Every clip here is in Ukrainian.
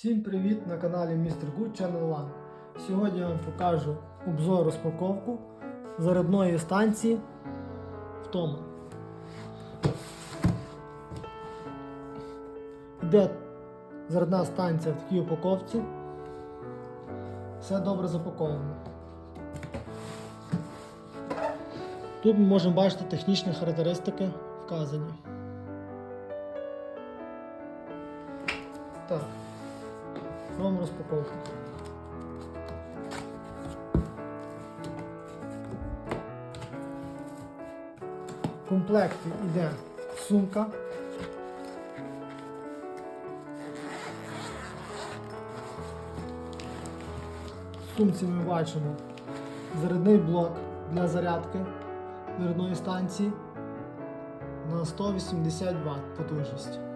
Всім привіт на каналі Mr. Good Channel One. Сьогодні я вам покажу обзор розпаковку зарядної станції втома. Йде зарядна станція в такій упаковці. Все добре запаковано. Тут ми можемо бачити технічні характеристики вказані. Так. Вам розпаковка. В комплекті йде сумка. В сумці ми бачимо зарядний блок для зарядки зарядної станції на 180 Вт потужність.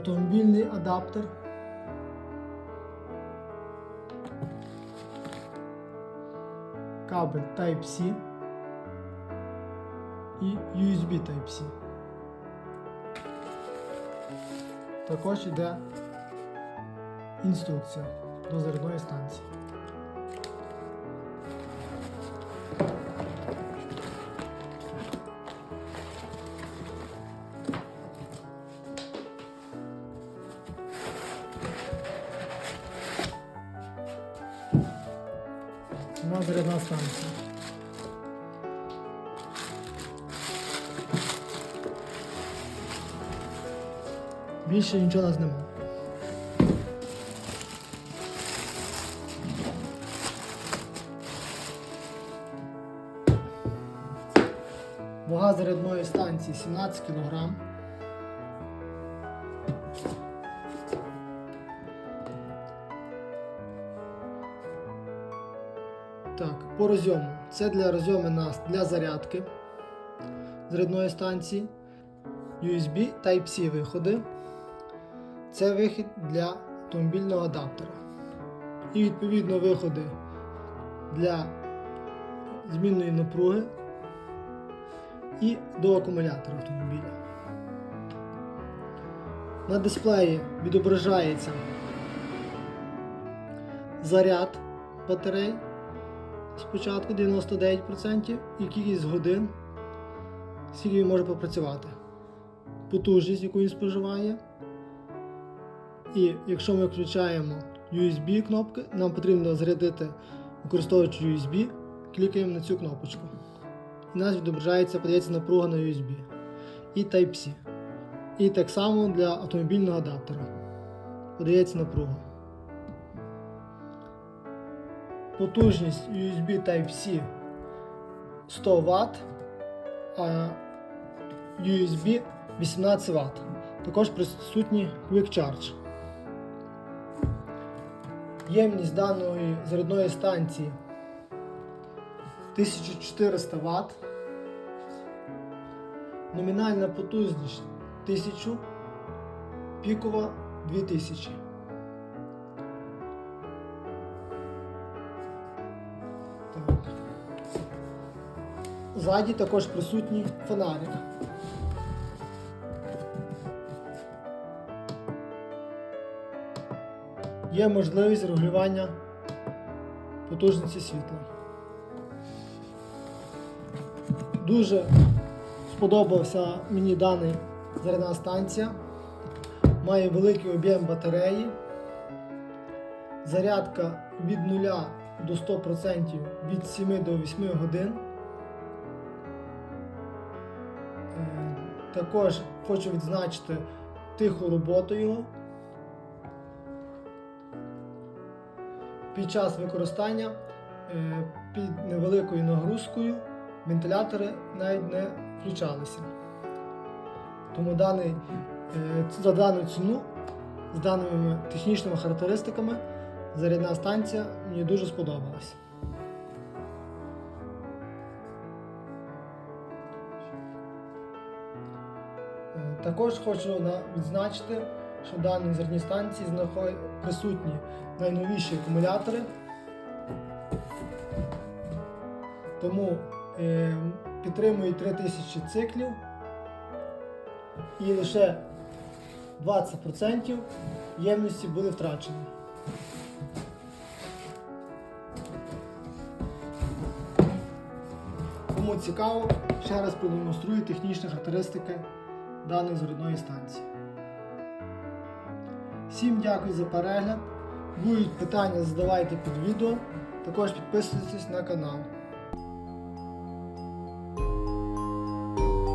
Автомобільний адаптер. Кабель Type-C і USB Type-C. Також йде інструкція до зарядної станції. Сама зарядна станція. Більше нічого нас немає. Вага зарядної станції 17 кг. Так, по розйому. Це для розйому нас для зарядки зарядної станції. USB Type-C виходи. Це вихід для автомобільного адаптера. І відповідно виходи для змінної напруги і до акумулятора автомобіля. На дисплеї відображається заряд батарей спочатку 99% і кількість годин, скільки він може попрацювати, потужність, яку він споживає. І якщо ми включаємо USB кнопки, нам потрібно зарядити, використовуючи USB, клікаємо на цю кнопочку. І нас відображається, подається напруга на USB і Type-C. І так само для автомобільного адаптера. Подається напруга. Потужність USB Type-C 100 Вт, а USB 18 Вт. Також присутній Quick Charge. Ємність даної зарядної станції 1400 Вт. Номінальна потужність 1000, пікова 2000. Ззаді також присутній фонарик. Є можливість регулювання потужності світла. Дуже сподобався мені даний зарядна станція. Має великий об'єм батареї. Зарядка від 0 до 100% від 7 до 8 годин. Також хочу відзначити тиху роботу його. Під час використання е, під невеликою нагрузкою вентилятори навіть не включалися. Тому даний, е, за дану ціну, з даними технічними характеристиками, зарядна станція мені дуже сподобалась. Також хочу відзначити, що в даній зарядній станції присутні найновіші акумулятори. Тому е, підтримують 3000 циклів і лише 20% ємності були втрачені. Кому цікаво, ще раз продемонструю технічні характеристики даної зарядної станції. Всім дякую за перегляд. Будуть питання, задавайте під відео. Також підписуйтесь на канал.